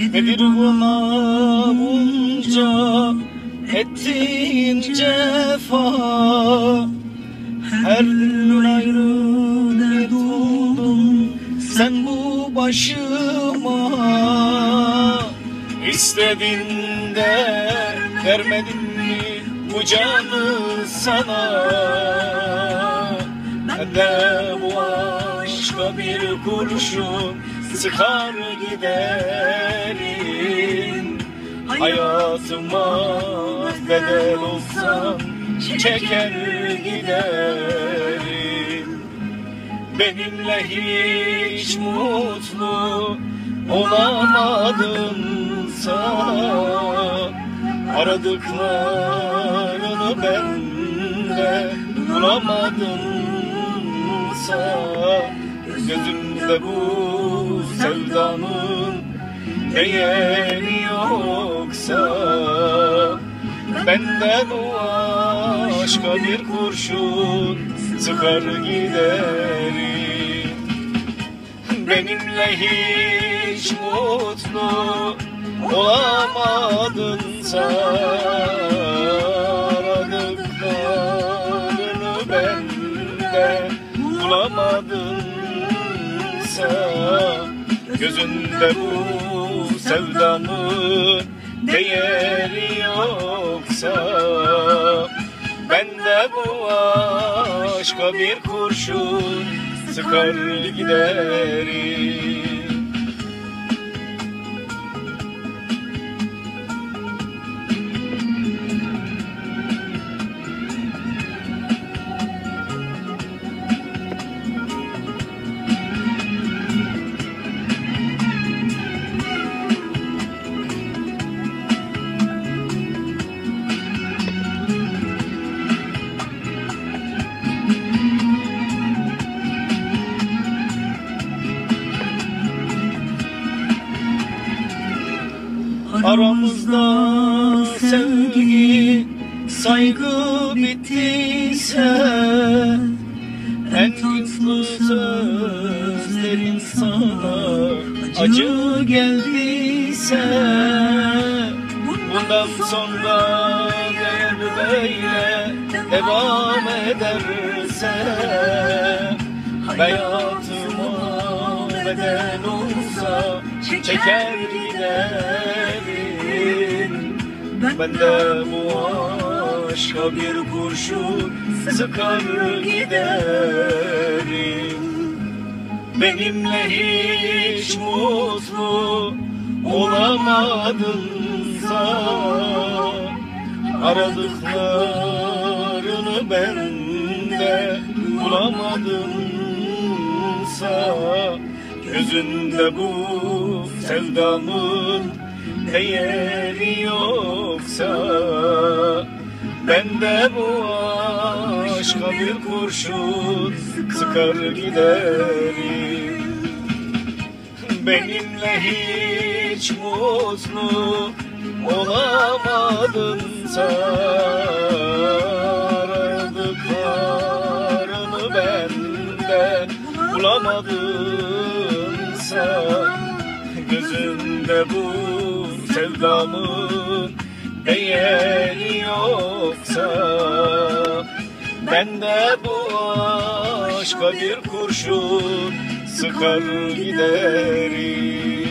Nedir buna bunca ettiğin cefa? Her gün ayrı dert oldun sen bu başıma. İstedin de vermedin mi bu canı sana? Ben de bu aşka bir kurşun sıkar giderim. Hayatıma bedel olsam çeker giderim. Benimle hiç mutlu olamadınsa Aradıklarını bende bulamadınsa Gözümde bu sevdanın değeri yoksa Benden o aşka bir kurşun sıkar giderim Benimle hiç mutlu olamadınsa Aradıklarını bulamadınsa Gözünde bu sevdamın değeri yoksa Bende bu aşka bir kurşun sıkar giderim Aramızda sevgi, saygı bittiyse En güçlü sözlerin sana acı geldiyse Bundan sonra eğer böyle devam ederse Hayatıma bedel olsa çeker giderim. Ben de bu aşka bir kurşun sıkar giderim. Benimle hiç mutlu olamadınsa Aradıklarını bende bulamadınsa Gözünde bu sevdamın değeri yoksa Bende bu aşka bir kurşun sıkar giderim Benimle hiç mutlu olamadınsa Aradıklarını benden bulamadınsa Gözünde bu sevdamın değeri yoksa Bende bu aşka bir kurşun sıkar giderim